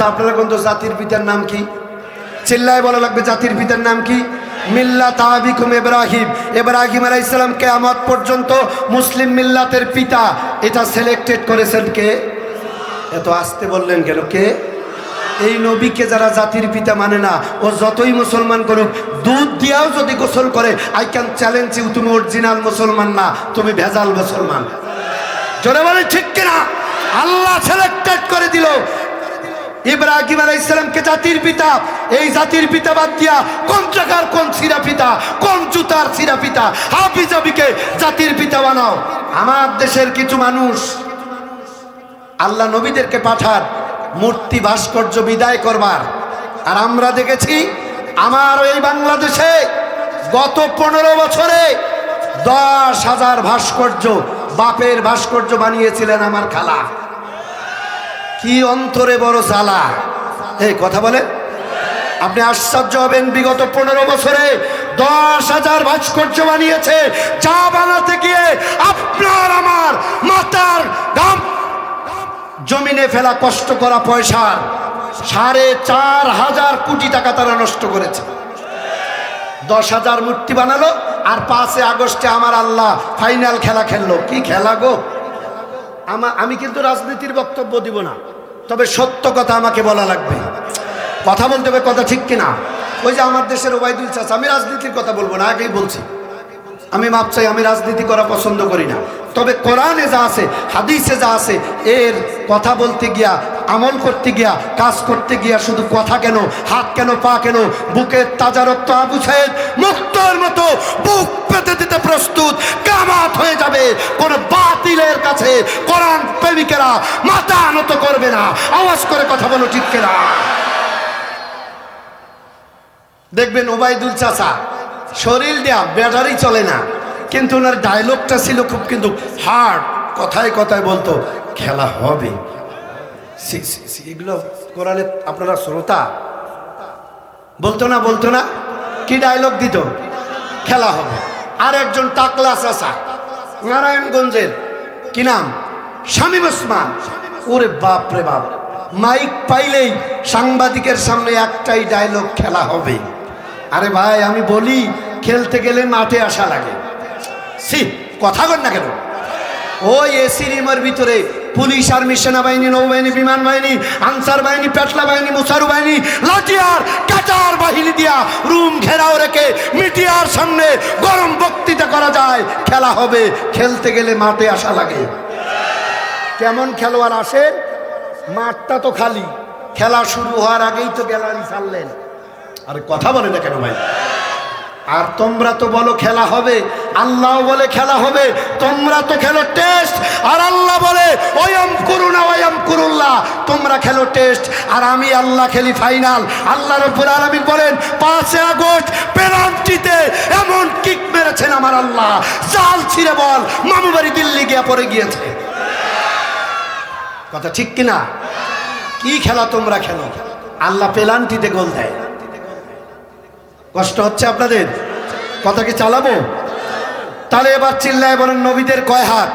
আচ্ছা আপনারা কোন তো, জাতির পিতার নাম কি? চিল্লায় বলা লাগবে, জাতির পিতার নাম কি? মিল্লা তাহাবিকুম ইব্রাহিম। ইব্রাহিম আলাইহিস সালাম কিয়ামত পর্যন্ত মুসলিম মিল্লাতের পিতা। এটা সিলেক্টেড করেছেন কে? এত আসতে বললেন কেন? কে? এই নবীকে যারা জাতির পিতা মানে না, ও যতই মুসলমান করুক, দুধ দিয়াও যদি গোসল করে আই ক্যান চ্যালেঞ্জ ইউ তুমি অরিজিনাল মুসলমান না, তুমি ভেজাল মুসলমান। জোরে বলে ঠিক কিনা? আল্লাহ সিলেক্টেড করে দিল। ইব্রাহিম আলাইহিস ইসলামকে জাতির পিতা, এই জাতির পিতা বাদ দিয়া কোন জায়গার কোন সিরা পিতা, কোন জুতার সিরা পিতা হাফিজাবিকে জাতির পিতা বানাও। আমার দেশের কিছু মানুষ আল্লাহ নবীদেরকে পাঠান, মূর্তি ভাস্কর্য বিদায় করবার। আর আমরা দেখেছি আমার এই বাংলাদেশে গত পনেরো বছরে দশ হাজার ভাস্কর্য, বাপের ভাস্কর্য বানিয়েছিলেন আমার খালা। কি অন্তরে বড় জ্বালা? এই, কথা বলে। আপনি আশ্চর্য হবেন, বিগত পনেরো বছরে দশ হাজার ভাস্কর্য বানিয়েছে চা বানাতে গিয়ে আপনার আমার মাতার গাম জমিনে ফেলা কষ্ট করা পয়সার সাড়ে চার হাজার কোটি টাকা তারা নষ্ট করেছে। দশ হাজার মূর্তি বানালো, আর পাঁচে আগস্টে আমার আল্লাহ ফাইনাল খেলা খেললো। কি খেলা গো? আমা- আমি কিন্তু রাজনীতির বক্তব্য দিব না। তবে সত্য কথা আমাকে বলা লাগবে। কথা বলতে হবে কথা ঠিক কিনা? ওই যে আমার দেশের ওবায়দুল চাষ, আমি রাজনীতির কথা বলব না, আগেই বলছি। আমি মাপ চাই, আমি রাজনীতি করা পছন্দ করি না। তবে কোরআনে যা আছে, হাদিসে যা আছে, এর কথা বলতে গিয়া আমল করতে গিয়া, কাজ করতে গিয়া শুধু কথা কেন, হাত কেন, পা কেন, বুকের তাজা রক্ত আবু সাহেব মুক্তর মতো বুক পেতে দিতে প্রস্তুত, কামাত হয়ে যাবে। কোন বাতিলের কাছে কোরআন প্রেমিকেরা মাথা নত করবে না। আওয়াজ করে কথা বলো, ঠিক কেনা? দেখবেন ওবায়দুল চাচা, শরীর দেয়া ব্যাটারি চলে না, কিন্তু ওনার ডায়লগটা ছিল খুব কিন্তু হার্ড কথায় কথায় বলতো, খেলা হবে। এগুলো কোরআনে আপনারা শ্রোতা? বলতো না বলতো না? কি ডায়লগ দিত? খেলা হবে। আর একজন টাকলা চাচা, নারায়ণগঞ্জের, কি নাম? শামীম ওসমান। ওরে বাপ রে বাপ, মাইক পাইলেই সাংবাদিকের সামনে একটাই ডায়লগ খেলা হবে। আরে ভাই, আমি বলি, খেলতে গেলে মাঠে আসা লাগে। সি কথা কর না কেন? ওই এসি রিমার ভিতরে পুলিশ, আর্মি, সেনাবাহিনী, নৌবাহিনী, বিমান বাহিনী, আনসার বাহিনী, পেটলা বাহিনী, মুসারু বাহিনী, লাঠিয়ার, কাটার বাহিনী দিয়া রুম ঘেরাও রেখে মিডিয়ার সামনে গরম বক্তৃতা করা যায়। খেলা হবে, খেলতে গেলে মাঠে আসা লাগে। কেমন খেলোয়াড় আসে? মাঠটা তো খালি। খেলা শুরু হওয়ার আগেই তো গ্যালারি ছাড়লেন। আরে কথা বলে না কেন ভাই? আর তোমরা তো বলো খেলা হবে, আল্লাহ বলে খেলা হবে, তোমরা তো খেলো টেস্ট আর আল্লাহ বলে, ওয়াম করুনা ওয়াম করুল্লাহ, তোমরা খেলো টেস্ট আর আমি আল্লাহ খেলি ফাইনাল আল্লাহ রব্বুল আলামিন বলেন পাঁচে আগস্ট পেনাল্টিতে এমন কিক মেরেছেন আমার আল্লাহ। চাল ছিঁড়ে বল, মামুবাড়ি দিল্লি গিয়ে পড়ে গিয়েছে। কথা ঠিক কিনা? কি খেলা তোমরা খেলো? আল্লাহ পেলান্টিতে গোল দেয়। কষ্ট হচ্ছে আপনাদের কথা কি চালাবো তাহলে এবার চিল্লায় বলেন নবীদের কয় হাত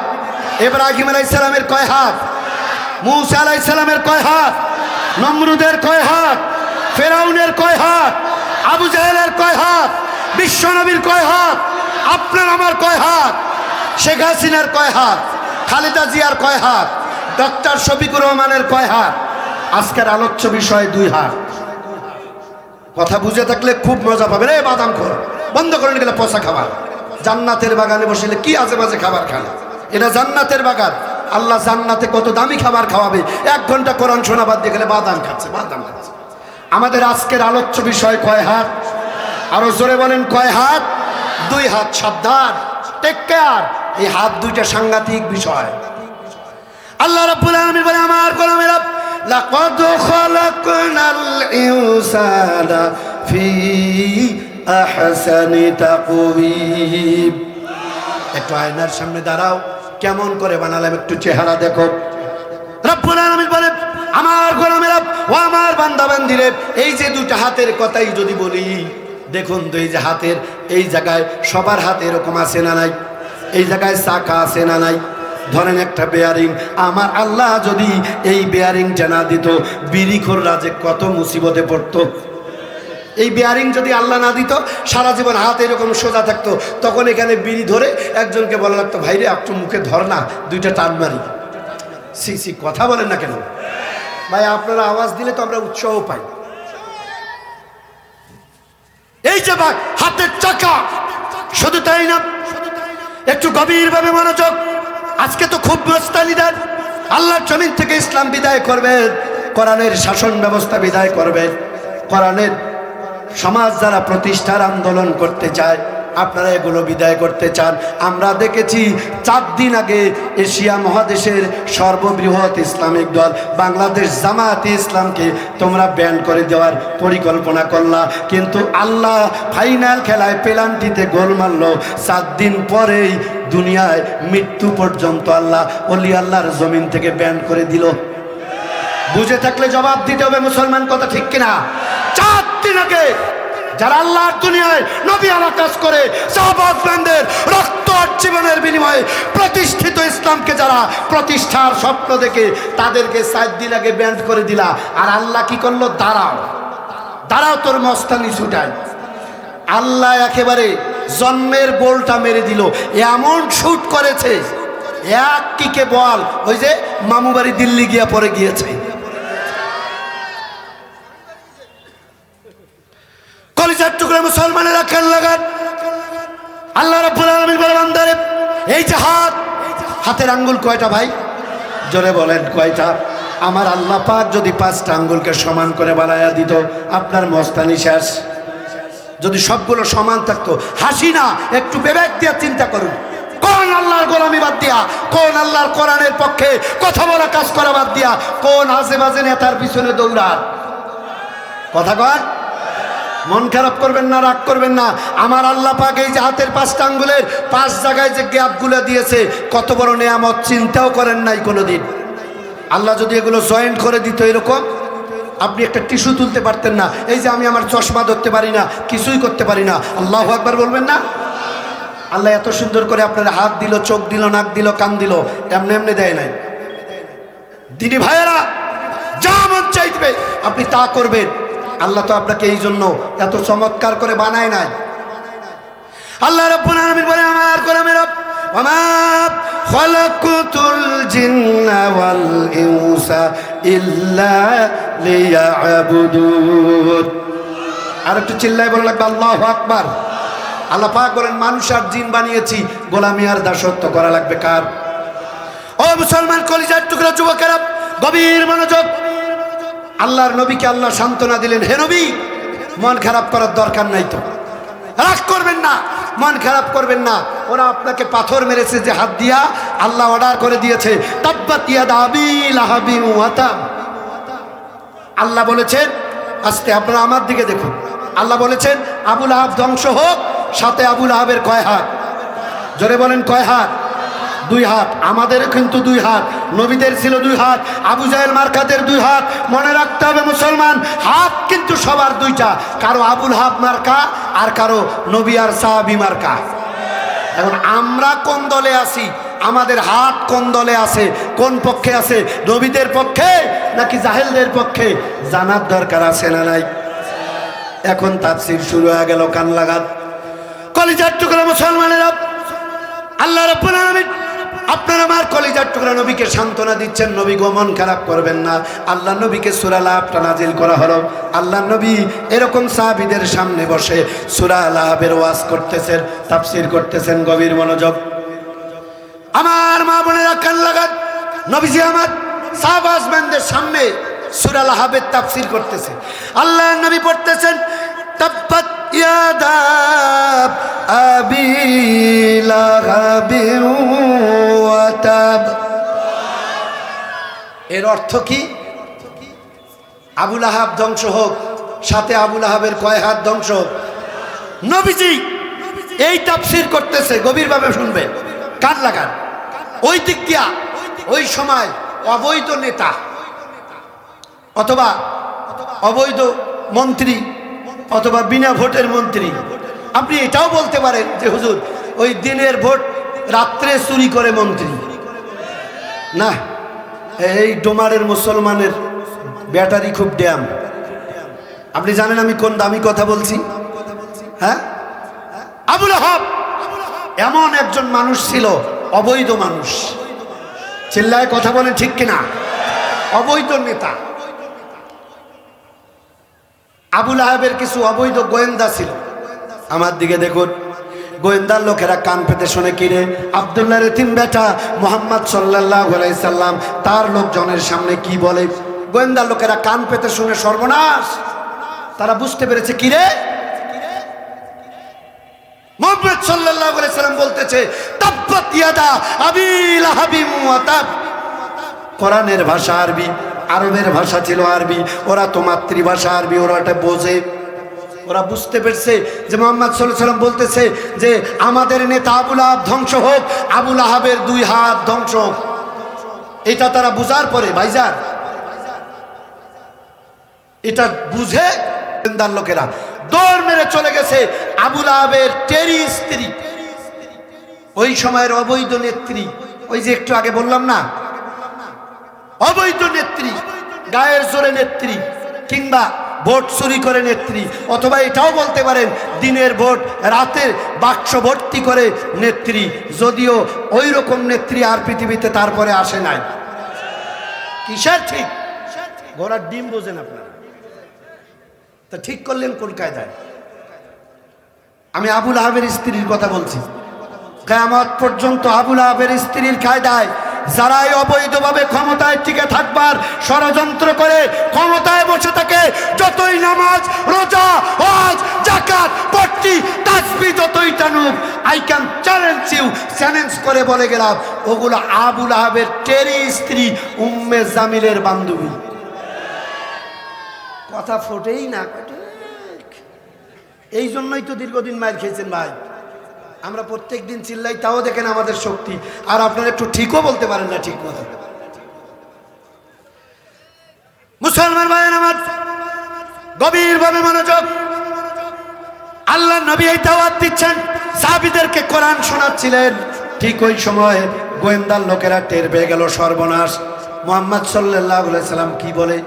এবার এব্রাহিম আলাইসালামের কয় হাত মুসা আলাইসালামের কয় হাত নমরুদের কয় হাত ফেরাউনের কয় হাত আবু জাহেলের কয় হাত বিশ্বনবীর কয় হাত আপনার আমার কয় হাত শেখ হাসিনার কয় হাত খালেদা জিয়ার কয় হাত ডক্টর শফিকুর রহমানের কয় হাত আজকের আলোচ্য বিষয় দুই হাত কথা বুঝে থাকলে খুব মজা পাবেন এই বাদাম খোর বন্ধ করে গেলে পচা খাবার। জান্নাতের বাগানে বসলে কি আজে বাজে খাবার খান? এটা জান্নাতের বাগান। আল্লাহ জান্নাতে কত দামি খাবার খাওয়াবে। এক ঘণ্টা কোরআন শোনা বাদ দিয়ে গেলে বাদাম খাচ্ছে বাদাম খাচ্ছে। আমাদের আজকের আলোচ্য বিষয় কয় হাত? আরও জোরে বলেন, কয় হাত? দুই হাত সাবধান। টেক কেয়ার এই হাত দুইটা সাংঘাতিক বিষয়। আল্লাহ রাব্বুল আলামিন বলে, আমার গোলামেরা লাকাদ খালাকনাল ইনসানা ফি আহসানি তাকওয়িম একটু আয়নার সামনে দাঁড়াও। কেমন করে বানালাম একটু চেহারা দেখো। রব্বুল আলামিন বলে, আমার গোলামেরা ও আমার বান্দা বান্দিরে এই যে দুটো হাতের কথাই যদি বলি, দেখুন তো এই যে হাতের, এই জায়গায় সবার হাতে এরকম আছে না নাই? এই জায়গায় চাকা আছে না নাই? ধরেন একটা বেয়ারিং আমার আল্লাহ যদি এই বেয়ারিংটা না দিত বিড়িখোর রাজে কত মুসিবতে পড়তো। এই বেয়ারিং যদি আল্লাহ না দিত, সারা জীবন হাত এরকম সোজা থাকতো, তখন এখানে বিড়ি ধরে একজনকে বলা লাগতো, ভাইরে, একটু মুখে ধর না, দুইটা টান মারি। সি সি, কথা বলেন না কেন? ভাই, আপনারা আওয়াজ দিলে তো আমরা উৎসাহ পাই। এই যে ভাই, হাতের চাকা, শুধু তাই না, একটু গভীরভাবে মনোযোগ আজকে তো খুব ব্যস্তালিদার আল্লাহর জমিন থেকে ইসলাম বিদায় করবেন, কোরআনের শাসন ব্যবস্থা বিদায় করবেন। কোরআনের সমাজ যারা প্রতিষ্ঠার আন্দোলন করতে চায় আপনারা এগুলো বিদায় করতে চান। আমরা দেখেছি চার দিন আগে এশিয়া মহাদেশের সর্ববৃহৎ ইসলামিক দল বাংলাদেশ জামায়াতে ইসলামকে তোমরা ব্যান করে দেওয়ার পরিকল্পনা করলা। কিন্তু আল্লাহ ফাইনাল খেলায় পেলান্টিতে গোল মারল। সাত দিন পরেই দুনিয়ায় মৃত্যু পর্যন্ত আল্লাহ অলি আল্লাহর জমিন থেকে ব্যান করে দিল। বুঝে থাকলে জবাব দিতে হবে মুসলমান কথা ঠিক কিনা? চার দিন আগে যারা আল্লাহর দুনিয়ায় নবী আলা কাজ করে সাহাবাদের রক্ত আর জীবনের বিনিময়ে প্রতিষ্ঠিত ইসলামকে যারা প্রতিষ্ঠার স্বপ্ন দেখে তাদেরকে সাত দিন আগে ব্যান্ড করে দিলা। আর আল্লাহ কি করল? দাঁড়াও। দাঁড়াও, তোর মস্তানি ছুটায় আল্লাহ একেবারে জন্মের বোলটা মেরে দিল। এমন শুট করেছে, এক কিকে বল, ওই যে মামু বাড়ি দিল্লি গিয়া পরে গিয়েছে। টুকরা মুসলমানেরা খেল লাগান? আল্লাহ রাব্বুল আলামিন বলে, বান্দারে, এই যে হাত, হাতের আঙ্গুল কয়টা ভাই? জোরে বলেন, কয়টা? আমার আল্লাহ পাক যদি পাঁচটা আঙ্গুলকে সমান করে বানায়া দিত, আপনার মস্তানি শেষ। যদি সবগুলো সমান থাকতো, হাসি না, একটু বিবেক দিয়ে চিন্তা করুন। কোন আল্লাহর গোলামি বাদ দিয়া, কোন আল্লাহর কোরআনের পক্ষে কথা বলা কাজ করা বাদ দিয়া, কোন আজে বাজে নেতার পিছনে দৌড়ান। কথা কর মন খারাপ করবেন না, রাগ করবেন না। আমার আল্লাহ পাক এই যে হাতের পাঁচটা আঙ্গুলের পাঁচ জায়গায় যে গ্যাপগুলো দিয়েছে, কত বড় নেয়ামত, চিন্তাও করেন নাই কোনোদিন। আল্লাহ যদি এগুলো জয়েন্ট করে দিত এরকম, আপনি একটা টিস্যু তুলতে পারতেন না। এই যে আমি আমার চশমা ধরতে পারি না, কিছুই করতে পারি না। আল্লাহ একবার বলবেন না? আল্লাহ এত সুন্দর করে আপনার হাত দিল, চোখ দিল, নাক দিল, কান দিল, এমনি এমনি দেয় নাই। দিদি ভাইয়েরা, যা মন চাইবে, আপনি তা করবেন। আল্লাহ তো আপনাকে এই জন্য এত চমৎকার করে বানায় নাই। আল্লাহ রব্বুল বলে আমার রব, ওমা খলাকুতুল ইল্লা আর একটু চিল্লায় বলে লাগবে আল্লাহু মানুষ আর জিন বানিয়েছি, গোলামি আর দাসত্ব করা লাগবে কার? ও মুসলমান কলিজার টুকরা যুবকেরা, গভীর মনোযোগ আল্লাহর নবীকে আল্লাহ সান্ত্বনা দিলেন, হে নবী, মন খারাপ করার দরকার নাই তো। রাগ করবেন না, মন খারাপ করবেন না। ওরা আপনাকে পাথর মেরেছে যে হাত দিয়া আল্লাহ অর্ডার করে দিয়েছে। আল্লাহ বলেছেন, আস্তে আপনারা আমার দিকে দেখুন। আল্লাহ বলেছেন আবুল আহাব ধ্বংস হোক, সাথে আবুল আহাবের কয় হাত? জোরে বলেন, কয় হাত? দুই হাত, আমাদের কিন্তু দুই হাত, নবীদের ছিল দুই হাত, আবু জাহেল মার্কাদের দুই হাত, মনে রাখতে হবে মুসলমান, হাত কিন্তু সবার দুইটা, কারও আবুল হাব মার্কা আর কারও নবী আর সাহাবি মার্কা। এখন আমরা কোন দলে আছি? আমাদের হাত কোন দলে আছে? কোন পক্ষে আছে? নবীদের পক্ষে নাকি জাহেলদের পক্ষে? জানার দরকার আছে না নাই? এখন তাফসির শুরু হয়ে গেল কান লাগাত। কলিজার টুকরা মুসলমানেরা, আল্লাহ রব্বুল আলামিন আপনার আমার কলিজার টুকরা নবীকে সান্ত্বনা দিচ্ছেন, নবী গো, মন খারাপ করবেন না। আল্লাহ নবীকে সুরা লাভটা নাজিল করা হলো। আল্লাহ নবী এরকম সাহাবিদের সামনে বসে সুরা লাভের ওয়াজ করতেছেন, তাফসির করতেছেন, গভীর মনোযোগ। আমার মা বোনেরা কান লাগান। নবীজি আমার সাহবাজম্যানদের সামনে সুরা লাহাবের তাফসির করতেছে। আল্লাহ নবী পড়তেছেন ইয়াদা আবি লাহাবিন ওয়া তাব এর অর্থ কি? আবুল আহাব ধ্বংস হোক, সাথে আবুল আহাবের কয় হাত ধ্বংস হোক। নবীজি এই তাফসির করতেছে, গভীরভাবে শুনবে। কান লাগান? ওই দিক ওই সময় অবৈধ নেতা অথবা অবৈধ মন্ত্রী অথবা বিনা ভোটের মন্ত্রী। আপনি এটাও বলতে পারেন যে, হুজুর, ওই দিনের ভোট রাত্রে চুরি করে মন্ত্রী। না, এই ডোমারের মুসলমানের ব্যাটারি খুব ড্যাম। আপনি জানেন আমি কোন দামি কথা বলছি? হ্যাঁ? আবুল আহাব এমন একজন মানুষ ছিল, অবৈধ মানুষ। চিল্লায় কথা বলেন ঠিক কিনা? অবৈধ নেতা। আবুল আহাবের কিছু অবৈধ গোয়েন্দা ছিল। আমার দিকে দেখুন। গোয়েন্দার লোকেরা কান পেতে শুনে কিরে আবদুল্লাহ রেতিম বেটা মোহাম্মদ সাল্লাহ সাল্লাম, তার লোকজনের সামনে কি বলে? গোয়েন্দার লোকেরা কান পেতে শুনে সর্বনাশ। তারা বুঝতে পেরেছে কিরে মোহাম্মদ সাল্লাহ সাল্লাম বলতেছে, তাব্বাত ইয়াদা আবিল হাবিম কোরআনের ভাষা আরবি। আরবের ভাষা ছিল আরবি। ওরা তো মাতৃভাষা আরবি, ওরা এটা বোঝে। ওরা বুঝতে পেরেছে যে মোহাম্মদ সাল্লাহ সাল্লাম বলতেছে যে আমাদের নেতা আবুল আহাব ধ্বংস হোক, আবুল আহাবের দুই হাত ধ্বংস হোক। এটা তারা বুঝার পরে, ভাইজান, এটা বুঝে গোয়েন্দার লোকেরা। দৌড় মেরে চলে গেছে আবুল আহাবের টেরি স্ত্রী। ওই সময়ের অবৈধ নেত্রী। ওই যে একটু আগে বললাম না অবৈধ নেত্রী, গায়ের জোরে নেত্রী, কিংবা ভোট চুরি করে নেত্রী, অথবা এটাও বলতে পারেন দিনের ভোট, রাতের বাক্স ভর্তি করে নেত্রী, যদিও ওই রকম নেত্রী আর পৃথিবীতে তারপরে আসে নাই। কিসের ঠিক? ঘোড়ার ডিম বোঝেন আপনারা। তা ঠিক করলেন কোন কায়দায়? আমি আবুল আহাবের স্ত্রীর কথা বলছি। কেয়ামত পর্যন্ত আবুল আহাবের স্ত্রীর কায়দায় যারাই অবৈধভাবে ক্ষমতায় টিকে থাকবার ষড়যন্ত্র করে ক্ষমতায় বসে থাকে, যতই নামাজ, রোজা, হজ জাকাত পট্টি, তাসবি যতই টানুক I can challenge you challenge করে বলে গেলাম, ওগুলো আবুল আহাবের টেরি স্ত্রী, উম্মে জামিলের বান্ধবী কথা ফোটেই না। এই জন্যই তো দীর্ঘদিন মার খেয়েছেন ভাই আমরা প্রত্যেক দিন চিল্লাই, তাও দেখেন আমাদের শক্তি। আর আপনারা একটু ঠিকও বলতে পারেন না, ঠিক মতো। মুসলমান ভাই আমার গভীরভাবে মনোযোগ। আল্লাহ নবী এই দাওয়াত দিচ্ছেন, সাহাবিদেরকে কোরআন শোনাচ্ছিলেন। ঠিক ওই সময় গোয়েন্দার লোকেরা টের পেয়ে গেল সর্বনাশ। মোহাম্মদ সাল্লাহ সাল্লাম কি বলে?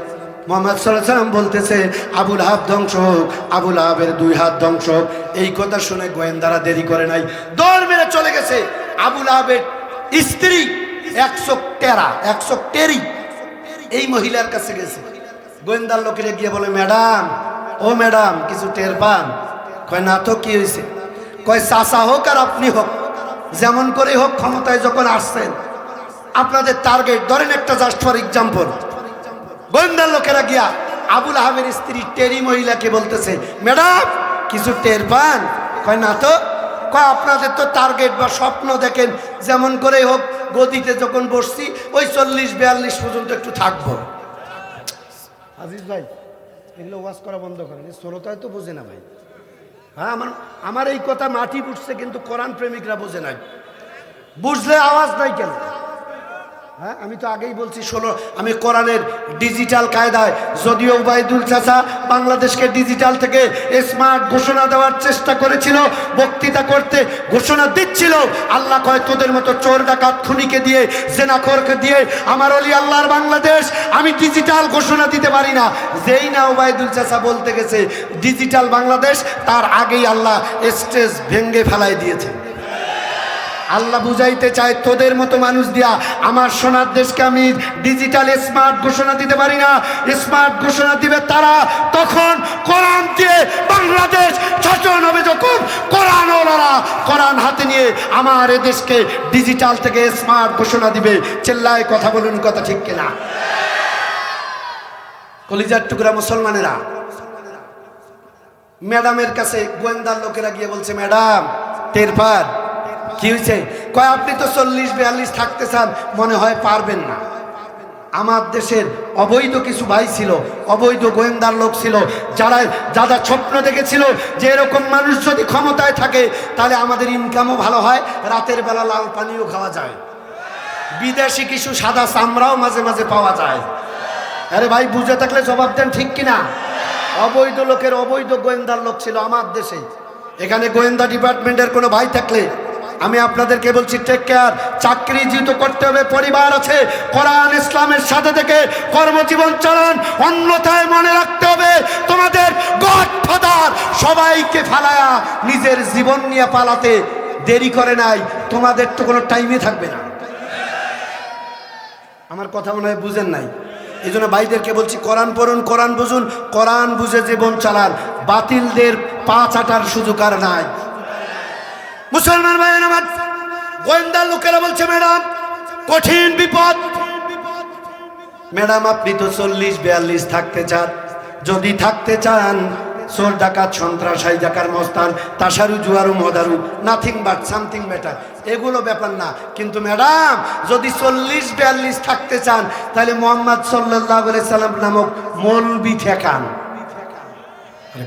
মোহাম্মদ সাল্লাম বলতেছে, আবুল হাব ধ্বংস হোক, আবুল আহাবের দুই হাত ধ্বংস হোক। এই কথা শুনে গোয়েন্দারা দেরি করে নাই। দৌড় মেরে চলে গেছে। আবুল আহাবের স্ত্রী একশো টেরা, একশো টেরি এই মহিলার কাছে গেছে। গোয়েন্দার লোকেরা গিয়ে বলে, ম্যাডাম, ও ম্যাডাম, কিছু টের পান? কয়, না তো, কি হয়েছে? কয় চাষা হোক আর আপনি হোক, যেমন করে হোক ক্ষমতায় যখন আসছেন, আপনাদের টার্গেট ধরেন একটা জাস্ট ফর এক্সাম্পল গোয়েন্দার লোকেরা গিয়া আবুল আহমের স্ত্রী টেরি মহিলাকে বলতেছে, ম্যাডাম, কিছু টের পান? কয়, না তো। কয়, আপনাদের তো টার্গেট বা স্বপ্ন দেখেন, যেমন করে হোক গদিতে যখন বসছি, ওই চল্লিশ বিয়াল্লিশ পর্যন্ত একটু থাকব। আজিজ ভাই, এগুলো ওয়াশ করা বন্ধ করেন শ্রোতায় তো বোঝে না ভাই। হ্যাঁ আমার আমার এই কথা মাটি বুঝছে কিন্তু কোরআন প্রেমিকরা বোঝে নাই। বুঝলে আওয়াজ নাই কেন? হ্যাঁ আমি তো আগেই বলছি ষোলো আমি কোরআনের ডিজিটাল কায়দায়, যদিও উবায়দুল চাচা বাংলাদেশকে ডিজিটাল থেকে স্মার্ট ঘোষণা দেওয়ার চেষ্টা করেছিল, বক্তৃতা করতে ঘোষণা দিচ্ছিল। আল্লাহ কয়, তোদের মতো চোর ডাকাত খুনিকে দিয়ে, জেনাখোরকে দিয়ে, আমার অলি আল্লাহর বাংলাদেশ, আমি ডিজিটাল ঘোষণা দিতে পারি না। যেই না উবায়দুল চাচা বলতে গেছে ডিজিটাল বাংলাদেশ, তার আগেই আল্লাহ স্টেজ ভেঙ্গে ফেলাই দিয়েছে। আল্লাহ বুঝাইতে চায়, তোদের মতো মানুষ দিয়া আমার সোনার দেশকে আমি ডিজিটাল স্মার্ট ঘোষণা দিতে পারি না। স্মার্ট ঘোষণা দিবে তারা। তখন কোরআন দিয়ে বাংলাদেশ শাসন হবে যখন কোরআন কোরআন হাতে নিয়ে আমার দেশকে ডিজিটাল থেকে স্মার্ট ঘোষণা দিবে। চেল্লায় কথা বলুন কথা ঠিক কিনা? কলিজার টুকরা মুসলমানেরা। ম্যাডামের কাছে গোয়েন্দার লোকেরা গিয়ে বলছে, ম্যাডাম টেরপার কি হয়েছে? কয়, আপনি তো চল্লিশ, বিয়াল্লিশ থাকতে চান, মনে হয় পারবেন না। আমার দেশের অবৈধ কিছু ভাই ছিল, অবৈধ গোয়েন্দার লোক ছিল, যারা যারা স্বপ্ন দেখেছিল যে এরকম মানুষ যদি ক্ষমতায় থাকে, তাহলে আমাদের ইনকামও ভালো হয়, রাতের বেলা লাল পানিও খাওয়া যায়। বিদেশি কিছু সাদা চামড়াও মাঝে মাঝে পাওয়া যায়। আরে ভাই, বুঝে থাকলে জবাব দেন ঠিক কিনা? অবৈধ লোকের অবৈধ গোয়েন্দার লোক ছিল আমার দেশে। এখানে গোয়েন্দা ডিপার্টমেন্টের কোনো ভাই থাকলে আমি আপনাদেরকে বলছি টেক কেয়ার চাকরি জিত করতে হবে, পরিবার আছে। কোরআন, ইসলামের সাথে থেকে কর্মজীবন চালান, অন্যথায় মনে রাখতে হবে, তোমাদের গড সবাইকে ফালায়া নিজের জীবন নিয়ে পালাতে দেরি করে নাই। তোমাদের তো কোনো টাইমে থাকবে না। আমার কথা মনে হয় বুঝেন নাই। এই জন্য ভাইদেরকে বলছি, কোরআন পড়ুন, কোরআন বুঝুন। কোরআন বুঝে জীবন চালান। বাতিলদের পা চাটার সুযোগ আর নাই। মুসলমান ভাই আমার গোয়েন্দার লোকেরা বলছে, ম্যাডাম, কঠিন বিপদ। ম্যাডাম, আপনি তো চল্লিশ, বিয়াল্লিশ থাকতে চান। যদি থাকতে চান, চোর ডাকাত, সন্ত্রাস হাই ডাকার মস্তান, তাসারু, জুয়ারু, মদারু, নাথিং বাট সামথিং বেটার। এগুলো ব্যাপার না। কিন্তু ম্যাডাম, যদি চল্লিশ, বিয়াল্লিশ থাকতে চান, তাহলে মোহাম্মদ সাল্লাহ সাল্লাম নামক মৌলবি ঠেকান।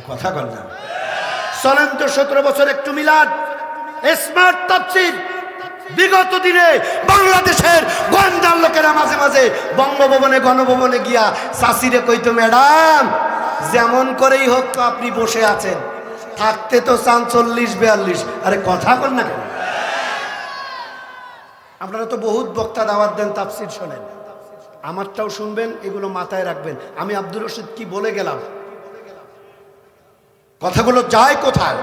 কথা না। চলেন তো সতেরো বছর একটু মিলাদ। স্মার্ট তাফসির বিগত দিনে বাংলাদেশের গোয়েন্দার লোকেরা মাঝে মাঝে বঙ্গভবনে, গণভবনে গিয়া চাষিরে কইতো, ম্যাডাম, যেমন করেই হোক তো আপনি বসে আছেন। থাকতে তো চান চল্লিশ, বিয়াল্লিশ। আরে কথা কর না কেন? আপনারা তো বহুত বক্তা দাওয়াত দেন, তাফসির শোনেন। আমারটাও শুনবেন, এগুলো মাথায় রাখবেন। আমি আব্দুর রশিদ কি বলে গেলাম? কথাগুলো যায় কোথায়?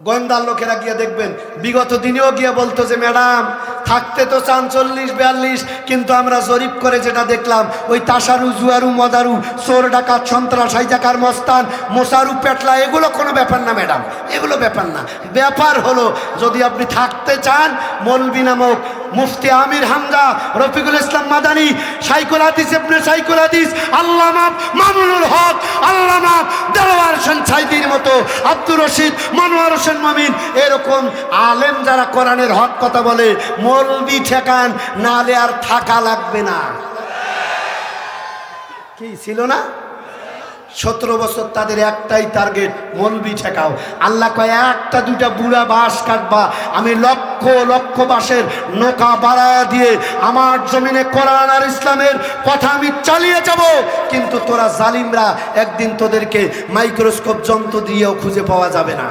গোয়েন্দার লোকেরা গিয়ে দেখবেন, বিগত দিনেও গিয়ে বলতো যে, ম্যাডাম, থাকতে তো চান চল্লিশ, বিয়াল্লিশ, কিন্তু আমরা জরিপ করে যেটা দেখলাম, ওই তাসারু, জুয়ারু, মদারু, চোর, ডাকাত, সন্ত্রাস, হাইজাকার, মস্তান, মোসারু, পেটলা, এগুলো কোনো ব্যাপার না, ম্যাডাম, এগুলো ব্যাপার না। ব্যাপার হলো, যদি আপনি থাকতে চান, মলবি নামক মুফতি আমির হামজা, রফিকুল ইসলাম মাদানি, সাইকুল হাদিস ইবনে সাইকুল হাদিস, আল্লামা মামুনুল হক, আল্লামা দেওয়ার হোসেন সাইদির মতো, আব্দুর রশিদ, মনোয়ার হোসেন মামিন, এরকম আলেম যারা কোরআনের হক কথা বলে, মলবি ঠেকান, নালে আর থাকা লাগবে না। কি, ছিল না? সতেরো বছর তাদের একটাই টার্গেট মলবি ঠেকাও। আল্লাহ কয়, একটা দুইটা বুড়া বাঁশ কাটবা, আমি লক্ষ লক্ষ লক্ষ বাসের নৌকা বাড়ায় দিয়ে আমার জমিনে কোরআন আর ইসলামের কথা আমি চালিয়ে যাব। কিন্তু তোরা জালিমরা একদিন তোদেরকে মাইক্রোস্কোপ যন্ত্র দিয়েও খুঁজে পাওয়া যাবে না।